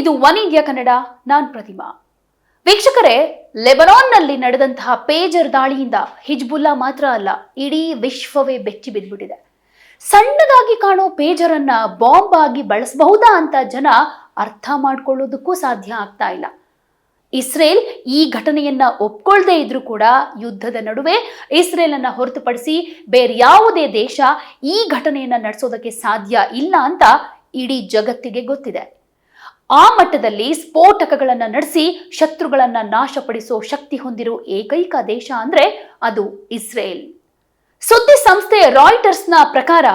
ಇದು One India Kannada, ನಾನ್ ಪ್ರತಿಮಾ. ವೀಕ್ಷಕರೇ, ಲೆಬನಾನ್ನಲ್ಲಿ ನಡೆದಂತಹ ಪೇಜರ್ ದಾಳಿಯಿಂದ ಹಿಜ್ಬುಲ್ಲಾ ಮಾತ್ರ ಅಲ್ಲ, ಇಡೀ ವಿಶ್ವವೇ ಬೆಚ್ಚಿ ಬಿದ್ದ್ಬಿಟ್ಟಿದೆ ಸಣ್ಣದಾಗಿ ಕಾಣೋ ಪೇಜರ್ ಅನ್ನ ಬಾಂಬ್ ಆಗಿ ಬಳಸಬಹುದಾ ಅಂತ ಜನ ಅರ್ಥ ಮಾಡ್ಕೊಳ್ಳೋದಕ್ಕೂ ಸಾಧ್ಯ ಆಗ್ತಾ ಇಲ್ಲ. ಇಸ್ರೇಲ್ ಈ ಘಟನೆಯನ್ನ ಒಪ್ಕೊಳ್ದೇ ಇದ್ರೂ ಕೂಡ ಯುದ್ಧದ ನಡುವೆ ಇಸ್ರೇಲ್ ಅನ್ನ ಹೊರತುಪಡಿಸಿ ಬೇರೆ ಯಾವುದೇ ದೇಶ ಈ ಘಟನೆಯನ್ನ ನಡೆಸೋದಕ್ಕೆ ಸಾಧ್ಯ ಇಲ್ಲ ಅಂತ ಇಡೀ ಜಗತ್ತಿಗೆ ಗೊತ್ತಿದೆ. ಆ ಮಟ್ಟದಲ್ಲಿ ಸ್ಫೋಟಕಗಳನ್ನ ನಡೆಸಿ ಶತ್ರುಗಳನ್ನ ನಾಶಪಡಿಸೋ ಶಕ್ತಿ ಹೊಂದಿರೋ ಏಕೈಕ ದೇಶ ಅಂದ್ರೆ ಅದು ಇಸ್ರೇಲ್. ಸುದ್ದಿ ಸಂಸ್ಥೆ ರಾಯ್ಟರ್ಸ್ನ ಪ್ರಕಾರ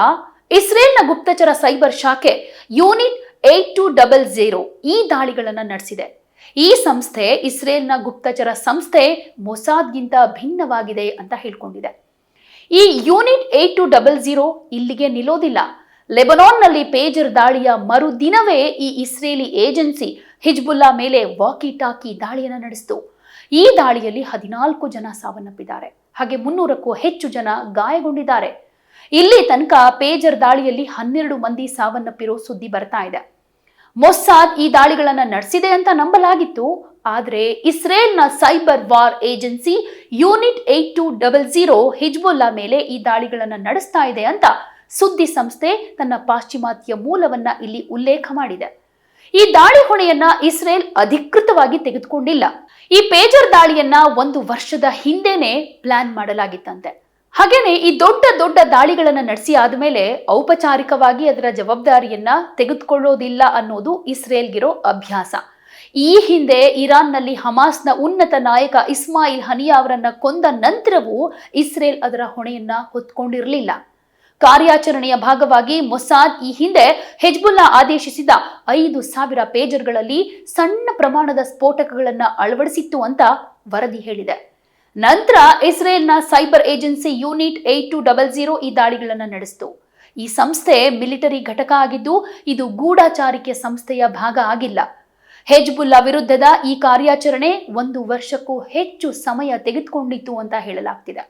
ಇಸ್ರೇಲ್ನ ಗುಪ್ತಚರ ಸೈಬರ್ ಶಾಖೆ unit eight two double zero ಈ ದಾಳಿಗಳನ್ನು ನಡೆಸಿದೆ. ಈ ಸಂಸ್ಥೆ ಇಸ್ರೇಲ್ನ ಗುಪ್ತಚರ ಸಂಸ್ಥೆ ಮೊಸಾದ್ಗಿಂತ ಭಿನ್ನವಾಗಿದೆ ಅಂತ ಹೇಳ್ಕೊಂಡಿದೆ. ಈ unit eight two double zero ಇಲ್ಲಿಗೆ ನಿಲ್ಲೋದಿಲ್ಲ. ಲೆಬನಾನ್ನಲ್ಲಿ ಪೇಜರ್ ದಾಳಿಯ ಮರುದಿನವೇ ಈ ಇಸ್ರೇಲಿ ಏಜೆನ್ಸಿ ಹಿಜ್ಬುಲ್ಲಾ ಮೇಲೆ ವಾಕಿ ಟಾಕಿ ದಾಳಿಯನ್ನು ನಡೆಸಿತು. ಈ ದಾಳಿಯಲ್ಲಿ ಹದಿನಾಲ್ಕು ಜನ ಸಾವನ್ನಪ್ಪಿದ್ದಾರೆ. ಹಾಗೆ ಮುನ್ನೂರಕ್ಕೂ ಹೆಚ್ಚು ಜನ ಗಾಯಗೊಂಡಿದ್ದಾರೆ. ಇಲ್ಲಿ ತನಕ ಪೇಜರ್ ದಾಳಿಯಲ್ಲಿ ಹನ್ನೆರಡು ಮಂದಿ ಸಾವನ್ನಪ್ಪಿರೋ ಸುದ್ದಿ ಬರ್ತಾ ಇದೆ. ಮೊಸ್ಸಾದ್ ಈ ದಾಳಿಗಳನ್ನು ನಡೆಸಿದೆ ಅಂತ ನಂಬಲಾಗಿತ್ತು. ಆದರೆ ಇಸ್ರೇಲ್ನ cyber war agency unit eight two double zero Hezbollah ಮೇಲೆ ಈ ದಾಳಿಗಳನ್ನು ನಡೆಸ್ತಾ ಇದೆ ಅಂತ ಸುದ್ದಿ ಸಂಸ್ಥೆ ತನ್ನ ಪಾಶ್ಚಿಮಾತ್ಯ ಮೂಲವನ್ನ ಇಲ್ಲಿ ಉಲ್ಲೇಖ ಮಾಡಿದೆ. ಈ ದಾಳಿ ಹೊಣೆಯನ್ನ ಇಸ್ರೇಲ್ ಅಧಿಕೃತವಾಗಿ ತೆಗೆದುಕೊಂಡಿಲ್ಲ. ಈ ಪೇಜರ್ ದಾಳಿಯನ್ನ ಒಂದು ವರ್ಷದ ಹಿಂದೆನೆ ಪ್ಲಾನ್ ಮಾಡಲಾಗಿತ್ತಂತೆ. ಹಾಗೇನೆ ಈ ದೊಡ್ಡ ದೊಡ್ಡ ದಾಳಿಗಳನ್ನ ನಡೆಸಿ ಆದಮೇಲೆ ಔಪಚಾರಿಕವಾಗಿ ಅದರ ಜವಾಬ್ದಾರಿಯನ್ನ ತೆಗೆದುಕೊಳ್ಳೋದಿಲ್ಲ ಅನ್ನೋದು ಇಸ್ರೇಲ್ಗಿರೋ ಅಭ್ಯಾಸ. ಈ ಹಿಂದೆ ಇರಾನ್ನಲ್ಲಿ ಹಮಾಸ್ನ ಉನ್ನತ ನಾಯಕ ಇಸ್ಮಾಯಿಲ್ ಹನಿಯಾ ಅವರನ್ನ ಕೊಂದ ನಂತರವೂ ಇಸ್ರೇಲ್ ಅದರ ಹೊಣೆಯನ್ನ ಹೊತ್ಕೊಂಡಿರಲಿಲ್ಲ. ಕಾರ್ಯಾಚರಣೆಯ ಭಾಗವಾಗಿ ಮೊಸಾದ್ ಈ ಹಿಂದೆ ಹೆಜ್ಬುಲ್ಲಾ ಆದೇಶಿಸಿದ ಐದು ಸಾವಿರ ಪೇಜರ್ಗಳಲ್ಲಿ ಸಣ್ಣ ಪ್ರಮಾಣದ ಸ್ಫೋಟಕಗಳನ್ನು ಅಳವಡಿಸಿತ್ತು ಅಂತ ವರದಿ ಹೇಳಿದೆ. ನಂತರ ಇಸ್ರೇಲ್ನ cyber agency unit eight two double zero ಈ ದಾಳಿಗಳನ್ನು ನಡೆಸಿತು. ಈ ಸಂಸ್ಥೆ ಮಿಲಿಟರಿ ಘಟಕ ಆಗಿದ್ದು ಇದು ಗೂಢಾಚಾರಿಕೆ ಸಂಸ್ಥೆಯ ಭಾಗ ಆಗಿಲ್ಲ. ಹೆಜ್ಬುಲ್ಲಾ ವಿರುದ್ಧದ ಈ ಕಾರ್ಯಾಚರಣೆ ಒಂದು ವರ್ಷಕ್ಕೂ ಹೆಚ್ಚು ಸಮಯ ತೆಗೆದುಕೊಂಡಿತ್ತು ಅಂತ ಹೇಳಲಾಗ್ತಿದೆ.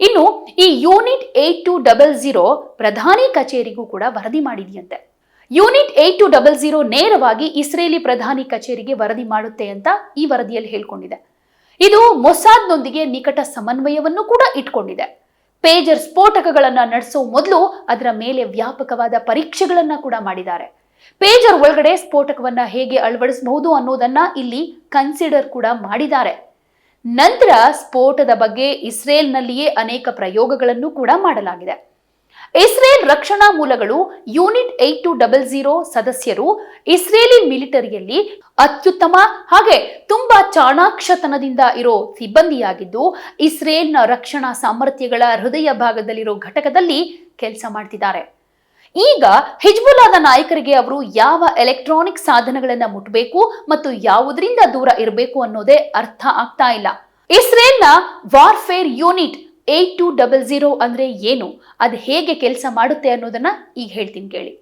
ಇನ್ನು ಈ unit eight two double zero ಪ್ರಧಾನಿ ಕಚೇರಿಗೂ ಕೂಡ ವರದಿ ಮಾಡಿದೆಯಂತೆ. Unit eight two double zero ನೇರವಾಗಿ ಇಸ್ರೇಲಿ ಪ್ರಧಾನಿ ಕಚೇರಿಗೆ ವರದಿ ಮಾಡುತ್ತೆ ಅಂತ ಈ ವರದಿಯಲ್ಲಿ ಹೇಳ್ಕೊಂಡಿದೆ. ಇದು ಮೊಸಾದ್ನೊಂದಿಗೆ ನಿಕಟ ಸಮನ್ವಯವನ್ನು ಕೂಡ ಇಟ್ಕೊಂಡಿದೆ. ಪೇಜರ್ ಸ್ಫೋಟಕಗಳನ್ನು ನಡೆಸೋ ಮೊದಲು ಅದರ ಮೇಲೆ ವ್ಯಾಪಕವಾದ ಪರೀಕ್ಷೆಗಳನ್ನ ಕೂಡ ಮಾಡಿದ್ದಾರೆ. ಪೇಜರ್ ಒಳಗಡೆ ಸ್ಫೋಟಕವನ್ನ ಹೇಗೆ ಅಳವಡಿಸಬಹುದು ಅನ್ನೋದನ್ನ ಇಲ್ಲಿ ಕನ್ಸಿಡರ್ ಕೂಡ ಮಾಡಿದ್ದಾರೆ. ನಂತರ ಸ್ಫೋಟದ ಬಗ್ಗೆ ಇಸ್ರೇಲ್ನಲ್ಲಿಯೇ ಅನೇಕ ಪ್ರಯೋಗಗಳನ್ನು ಕೂಡ ಮಾಡಲಾಗಿದೆ. ಇಸ್ರೇಲ್ ರಕ್ಷಣಾ ಮೂಲಗಳು unit eight two double zero ಸದಸ್ಯರು ಇಸ್ರೇಲಿ ಮಿಲಿಟರಿಯಲ್ಲಿ ಅತ್ಯುತ್ತಮ ಹಾಗೆ ತುಂಬಾ ಚಾಣಾಕ್ಷತನದಿಂದ ಇರೋ ಸಿಬ್ಬಂದಿಯಾಗಿದ್ದು, ಇಸ್ರೇಲ್ನ ರಕ್ಷಣಾ ಸಾಮರ್ಥ್ಯಗಳ ಹೃದಯ ಭಾಗದಲ್ಲಿರೋ ಘಟಕದಲ್ಲಿ ಕೆಲಸ ಮಾಡ್ತಿದ್ದಾರೆ. ಈಗ ಹಿಜ್ಬುಲ್ಲಾದ ನಾಯಕರಿಗೆ ಅವರು ಯಾವ ಎಲೆಕ್ಟ್ರಾನಿಕ್ ಸಾಧನಗಳನ್ನ ಮುಟ್ಟಬೇಕು ಮತ್ತು ಯಾವುದರಿಂದ ದೂರ ಇರಬೇಕು ಅನ್ನೋದೇ ಅರ್ಥ ಆಗ್ತಾ ಇಲ್ಲ. ಇಸ್ರೇಲ್ನ warfare unit eight two double zero ಅಂದ್ರೆ ಏನು? ಅದು ಹೇಗೆ ಕೆಲಸ ಮಾಡುತ್ತೆ ಅನ್ನೋದನ್ನ ಈಗ ಹೇಳ್ತೀನಿ ಕೇಳಿ.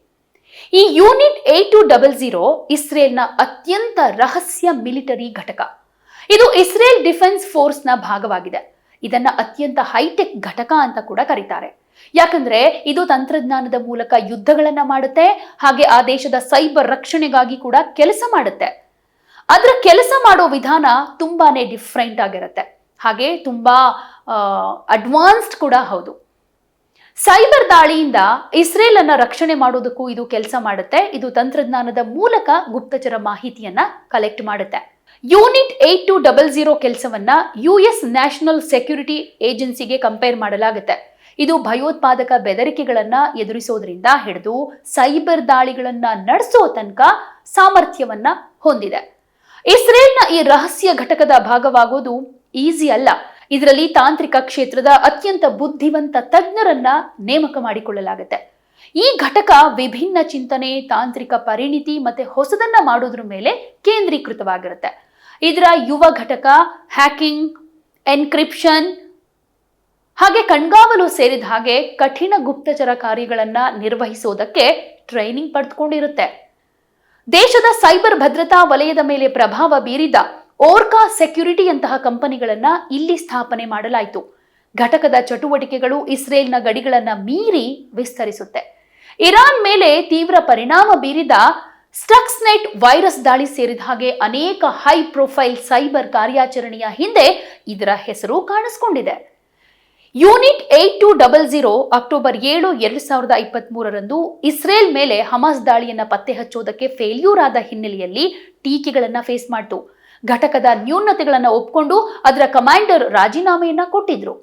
ಈ unit eight two double zero ಇಸ್ರೇಲ್ನ ಅತ್ಯಂತ ರಹಸ್ಯ ಮಿಲಿಟರಿ ಘಟಕ. ಇದು ಇಸ್ರೇಲ್ ಡಿಫೆನ್ಸ್ ಫೋರ್ಸ್ನ ಭಾಗವಾಗಿದೆ. ಇದನ್ನ ಅತ್ಯಂತ ಹೈಟೆಕ್ ಘಟಕ ಅಂತ ಕೂಡ ಕರೀತಾರೆ. ಯಾಕಂದ್ರೆ ಇದು ತಂತ್ರಜ್ಞಾನದ ಮೂಲಕ ಯುದ್ಧಗಳನ್ನ ಮಾಡುತ್ತೆ, ಹಾಗೆ ಆ ದೇಶದ ಸೈಬರ್ ರಕ್ಷಣೆಗಾಗಿ ಕೂಡ ಕೆಲಸ ಮಾಡುತ್ತೆ. ಅದರ ಕೆಲಸ ಮಾಡೋ ವಿಧಾನ ತುಂಬಾನೇ ಡಿಫ್ರೆಂಟ್ ಆಗಿರುತ್ತೆ. ಹಾಗೆ ತುಂಬಾ ಅಡ್ವಾನ್ಸ್ಡ್ ಕೂಡ ಹೌದು. ಸೈಬರ್ ದಾಳಿಯಿಂದ ಇಸ್ರೇಲ್ ಅನ್ನ ರಕ್ಷಣೆ ಮಾಡೋದಕ್ಕೂ ಇದು ಕೆಲಸ ಮಾಡುತ್ತೆ. ಇದು ತಂತ್ರಜ್ಞಾನದ ಮೂಲಕ ಗುಪ್ತಚರ ಮಾಹಿತಿಯನ್ನ ಕಲೆಕ್ಟ್ ಮಾಡುತ್ತೆ. Unit eight two double zero ಕೆಲಸವನ್ನ ಯು ಎಸ್ ನ್ಯಾಷನಲ್ ಸೆಕ್ಯೂರಿಟಿ ಏಜೆನ್ಸಿಗೆ ಕಂಪೇರ್ ಮಾಡಲಾಗುತ್ತೆ. ಇದು ಭಯೋತ್ಪಾದಕ ಬೆದರಿಕೆಗಳನ್ನ ಎದುರಿಸೋದ್ರಿಂದ ಹಿಡಿದು ಸೈಬರ್ ದಾಳಿಗಳನ್ನ ನಡೆಸೋ ತನಕ ಸಾಮರ್ಥ್ಯವನ್ನ ಹೊಂದಿದೆ. ಇಸ್ರೇಲ್ನ ಈ ರಹಸ್ಯ ಘಟಕದ ಭಾಗವಾಗೋದು ಈಸಿ ಅಲ್ಲ. ಇದರಲ್ಲಿ ತಾಂತ್ರಿಕ ಕ್ಷೇತ್ರದ ಅತ್ಯಂತ ಬುದ್ಧಿವಂತ ತಜ್ಞರನ್ನ ನೇಮಕ ಮಾಡಿಕೊಳ್ಳಲಾಗುತ್ತೆ. ಈ ಘಟಕ ವಿಭಿನ್ನ ಚಿಂತನೆ, ತಾಂತ್ರಿಕ ಪರಿಣಿತಿ ಮತ್ತೆ ಹೊಸದನ್ನ ಮಾಡೋದ್ರ ಮೇಲೆ ಕೇಂದ್ರೀಕೃತವಾಗಿರುತ್ತೆ. ಇದರ ಯುವ ಘಟಕ, ಹ್ಯಾಕಿಂಗ್, ಎನ್ಕ್ರಿಪ್ಷನ್ ಹಾಗೆ ಕಣ್ಗಾವಲು ಸೇರಿದ ಹಾಗೆ ಕಠಿಣ ಗುಪ್ತಚರ ಕಾರ್ಯಗಳನ್ನ ನಿರ್ವಹಿಸುವುದಕ್ಕೆ ಟ್ರೈನಿಂಗ್ ಪಡೆದುಕೊಂಡಿರುತ್ತೆ. ದೇಶದ ಸೈಬರ್ ಭದ್ರತಾ ವಲಯದ ಮೇಲೆ ಪ್ರಭಾವ ಬೀರಿದ ಓರ್ಕಾ ಸೆಕ್ಯುರಿಟಿಯಂತಹ ಕಂಪನಿಗಳನ್ನ ಇಲ್ಲಿ ಸ್ಥಾಪನೆ ಮಾಡಲಾಯಿತು. ಘಟಕದ ಚಟುವಟಿಕೆಗಳು ಇಸ್ರೇಲ್ನ ಗಡಿಗಳನ್ನ ಮೀರಿ ವಿಸ್ತರಿಸುತ್ತೆ. ಇರಾನ್ ಮೇಲೆ ತೀವ್ರ ಪರಿಣಾಮ ಬೀರಿದ ಸ್ಟಕ್ಸ್ನೆಟ್ ವೈರಸ್ ದಾಳಿ ಸೇರಿದ ಹಾಗೆ ಅನೇಕ ಹೈ ಪ್ರೊಫೈಲ್ ಸೈಬರ್ ಕಾರ್ಯಾಚರಣೆಯ ಹಿಂದೆ ಇದರ ಹೆಸರು ಕಾಣಿಸ್ಕೊಂಡಿದೆ. Unit eight two double zero October ಏಳು ಎರಡು ಸಾವಿರದ ಇಪ್ಪತ್ತ್ ಮೂರರಂದು ಇಸ್ರೇಲ್ ಮೇಲೆ ಹಮಾಸ್ ದಾಳಿಯನ್ನು ಪತ್ತೆ ಹಚ್ಚೋದಕ್ಕೆ ಫೇಲ್ಯೂರ್ ಆದ ಹಿನ್ನೆಲೆಯಲ್ಲಿ ಟೀಕೆಗಳನ್ನು ಫೇಸ್ ಮಾಡಿತು. ಘಟಕದ ನ್ಯೂನತೆಗಳನ್ನು ಒಪ್ಕೊಂಡು ಅದರ ಕಮಾಂಡರ್ ರಾಜೀನಾಮೆಯನ್ನ ಕೊಟ್ಟಿದ್ರು.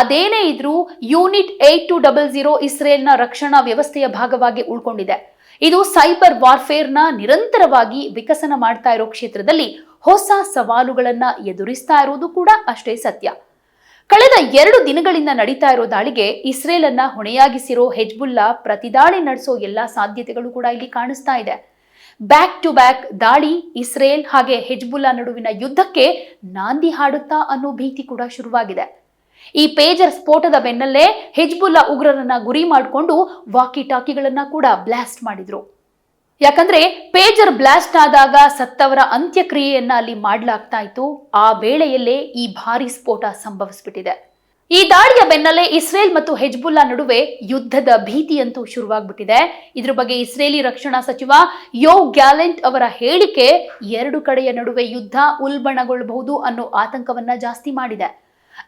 ಅದೇನೇ ಇದ್ರೂ unit eight two double zero ಇಸ್ರೇಲ್ನ ರಕ್ಷಣಾ ವ್ಯವಸ್ಥೆಯ ಭಾಗವಾಗಿ ಉಳ್ಕೊಂಡಿದೆ. ಇದು ಸೈಬರ್ ವಾರ್ಫೇರ್ನ ನಿರಂತರವಾಗಿ ವಿಕಸನ ಮಾಡ್ತಾ ಇರೋ ಕ್ಷೇತ್ರದಲ್ಲಿ ಹೊಸ ಸವಾಲುಗಳನ್ನ ಎದುರಿಸ್ತಾ ಇರೋದು ಕೂಡ ಅಷ್ಟೇ ಸತ್ಯ. ಕಳೆದ ಎರಡು ದಿನಗಳಿಂದ ನಡೀತಾ ಇರೋ ದಾಳಿಗೆ ಇಸ್ರೇಲ್ ಅನ್ನ ಹೊಣೆಯಾಗಿಸಿರೋ ಹೆಜ್ಬುಲ್ಲಾ ಪ್ರತಿದಾಳಿ ನಡೆಸೋ ಎಲ್ಲಾ ಸಾಧ್ಯತೆಗಳು ಕೂಡ ಇಲ್ಲಿ ಕಾಣಿಸ್ತಾ ಇದೆ. ಬ್ಯಾಕ್ ಟು ಬ್ಯಾಕ್ ದಾಳಿ ಇಸ್ರೇಲ್ ಹಾಗೆ ಹೆಜ್ಬುಲ್ಲಾ ನಡುವಿನ ಯುದ್ಧಕ್ಕೆ ನಾಂದಿ ಹಾಡುತ್ತಾ ಅನ್ನೋ ಭೀತಿ ಕೂಡ ಶುರುವಾಗಿದೆ. ಈ ಪೇಜರ್ ಸ್ಫೋಟದ ಬೆನ್ನಲ್ಲೇ ಹೆಜ್ಬುಲ್ಲಾ ಉಗ್ರರನ್ನ ಗುರಿ ಮಾಡಿಕೊಂಡು ವಾಕಿ ಟಾಕಿಗಳನ್ನ ಕೂಡ ಬ್ಲಾಸ್ಟ್ ಮಾಡಿದ್ರು. ಯಾಕಂದ್ರೆ ಪೇಜರ್ ಬ್ಲಾಸ್ಟ್ ಆದಾಗ ಸತ್ತವರ ಅಂತ್ಯಕ್ರಿಯೆಯನ್ನ ಅಲ್ಲಿ ಮಾಡಲಾಗ್ತಾ ಇತ್ತು. ಆ ವೇಳೆಯಲ್ಲೇ ಈ ಭಾರಿ ಸ್ಫೋಟ ಸಂಭವಿಸ್ಬಿಟ್ಟಿದೆ. ಈ ದಾಳಿಯ ಬೆನ್ನಲ್ಲೇ ಇಸ್ರೇಲ್ ಮತ್ತು ಹೆಜ್ಬುಲ್ಲಾ ನಡುವೆ ಯುದ್ಧದ ಭೀತಿಯಂತೂ ಶುರುವಾಗ್ಬಿಟ್ಟಿದೆ. ಇದ್ರ ಬಗ್ಗೆ ಇಸ್ರೇಲಿ ರಕ್ಷಣಾ ಸಚಿವ ಯೋ ಗ್ಯಾಲೆಂಟ್ ಅವರ ಹೇಳಿಕೆ ಎರಡು ಕಡೆಯ ನಡುವೆ ಯುದ್ಧ ಉಲ್ಬಣಗೊಳ್ಳಬಹುದು ಅನ್ನೋ ಆತಂಕವನ್ನ ಜಾಸ್ತಿ ಮಾಡಿದೆ.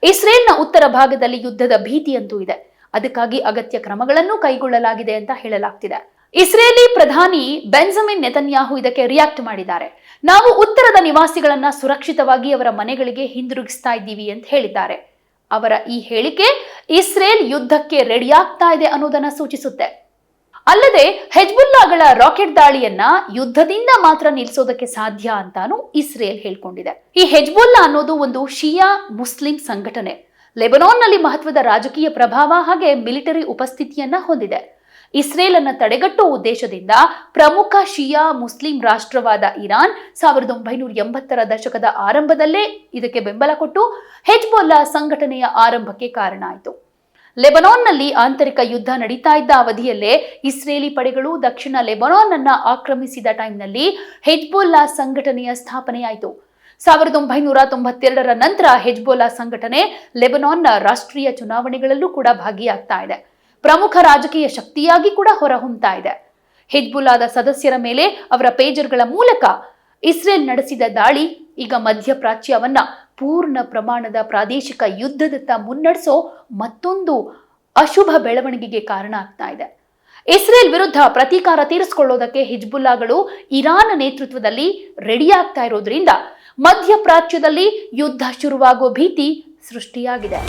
ಇಸ್ರೇಲ್ನ ಉತ್ತರ ಭಾಗದಲ್ಲಿ ಯುದ್ಧದ ಭೀತಿಯಂತೂ ಇದೆ. ಅದಕ್ಕಾಗಿ ಅಗತ್ಯ ಕ್ರಮಗಳನ್ನು ಕೈಗೊಳ್ಳಲಾಗಿದೆ ಅಂತ ಹೇಳಲಾಗ್ತಿದೆ. ಇಸ್ರೇಲಿ ಪ್ರಧಾನಿ ಬೆಂಜಮಿನ್ ನೆತನ್ಯಾಹು ಇದಕ್ಕೆ ರಿಯಾಕ್ಟ್ ಮಾಡಿದ್ದಾರೆ. ನಾವು ಉತ್ತರದ ನಿವಾಸಿಗಳನ್ನ ಸುರಕ್ಷಿತವಾಗಿ ಅವರ ಮನೆಗಳಿಗೆ ಹಿಂದಿರುಗಿಸ್ತಾ ಇದ್ದೀವಿ ಅಂತ ಹೇಳಿದ್ದಾರೆ. ಅವರ ಈ ಹೇಳಿಕೆ ಇಸ್ರೇಲ್ ಯುದ್ಧಕ್ಕೆ ರೆಡಿಯಾಗ್ತಾ ಇದೆ ಅನ್ನೋದನ್ನ ಸೂಚಿಸುತ್ತೆ. ಅಲ್ಲದೆ ಹೆಜ್ಬುಲ್ಲಾಗಳ ರಾಕೆಟ್ ದಾಳಿಯನ್ನ ಯುದ್ಧದಿಂದ ಮಾತ್ರ ನಿಲ್ಲಿಸೋದಕ್ಕೆ ಸಾಧ್ಯ ಅಂತಾನು ಇಸ್ರೇಲ್ ಹೇಳ್ಕೊಂಡಿದೆ. ಈ ಹೆಜ್ಬುಲ್ಲಾ ಅನ್ನೋದು ಒಂದು ಶಿಯಾ ಮುಸ್ಲಿಂ ಸಂಘಟನೆ. ಲೆಬನಾನ್ನಲ್ಲಿ ಮಹತ್ವದ ರಾಜಕೀಯ ಪ್ರಭಾವ ಹಾಗೆ ಮಿಲಿಟರಿ ಉಪಸ್ಥಿತಿಯನ್ನ ಹೊಂದಿದೆ. ಇಸ್ರೇಲ್ ಅನ್ನು ತಡೆಗಟ್ಟುವ ಉದ್ದೇಶದಿಂದ ಪ್ರಮುಖ ಶಿಯಾ ಮುಸ್ಲಿಂ ರಾಷ್ಟ್ರವಾದ ಇರಾನ್ ಸಾವಿರದ ಒಂಬೈನೂರ ಎಂಬತ್ತರ ದಶಕದ ಆರಂಭದಲ್ಲೇ ಇದಕ್ಕೆ ಬೆಂಬಲ ಕೊಟ್ಟು ಹೆಜ್ಬೊಲ್ಲಾ ಸಂಘಟನೆಯ ಆರಂಭಕ್ಕೆ ಕಾರಣ ಆಯಿತು. ಲೆಬನಾನ್ನಲ್ಲಿ ಆಂತರಿಕ ಯುದ್ಧ ನಡೀತಾ ಇದ್ದ ಅವಧಿಯಲ್ಲೇ ಇಸ್ರೇಲಿ ಪಡೆಗಳು ದಕ್ಷಿಣ ಲೆಬನಾನ್ ಅನ್ನ ಆಕ್ರಮಿಸಿದ ಟೈಮ್ನಲ್ಲಿ ಹೆಜ್ಬೊಲ್ಲಾ ಸಂಘಟನೆಯ ಸ್ಥಾಪನೆಯಾಯಿತು. ಸಾವಿರದ ಒಂಬೈನೂರ ತೊಂಬತ್ತೆರಡರ ನಂತರ ಹೆಜ್ಬೊಲ್ಲಾ ಸಂಘಟನೆ ಲೆಬನಾನ್ನ ರಾಷ್ಟ್ರೀಯ ಚುನಾವಣೆಗಳಲ್ಲೂ ಕೂಡ ಭಾಗಿಯಾಗ್ತಾ ಇದೆ. ಪ್ರಮುಖ ರಾಜಕೀಯ ಶಕ್ತಿಯಾಗಿ ಕೂಡ ಹೊರಹೊಮ್ತಾ ಇದೆ. ಹಿಜ್ಬುಲ್ಲಾದ ಸದಸ್ಯರ ಮೇಲೆ ಅವರ ಪೇಜರ್ಗಳ ಮೂಲಕ ಇಸ್ರೇಲ್ ನಡೆಸಿದ ದಾಳಿ, ಈಗ ಮಧ್ಯಪ್ರಾಚ್ಯವನ್ನ ಪೂರ್ಣ ಪ್ರಮಾಣದ ಪ್ರಾದೇಶಿಕ ಯುದ್ಧದತ್ತ ಮುನ್ನಡೆಸೋ ಮತ್ತೊಂದು ಅಶುಭ ಬೆಳವಣಿಗೆಗೆ ಕಾರಣ ಆಗ್ತಾ ಇದೆ. ಇಸ್ರೇಲ್ ವಿರುದ್ಧ ಪ್ರತೀಕಾರ ತೀರಿಸಿಕೊಳ್ಳೋದಕ್ಕೆ ಹಿಜ್ಬುಲ್ಲಾಗಳು ಇರಾನ್ ನೇತೃತ್ವದಲ್ಲಿ ರೆಡಿ ಆಗ್ತಾ ಇರೋದ್ರಿಂದ ಮಧ್ಯಪ್ರಾಚ್ಯದಲ್ಲಿ ಯುದ್ಧ ಶುರುವಾಗೋ ಭೀತಿ ಸೃಷ್ಟಿಯಾಗಿದೆ.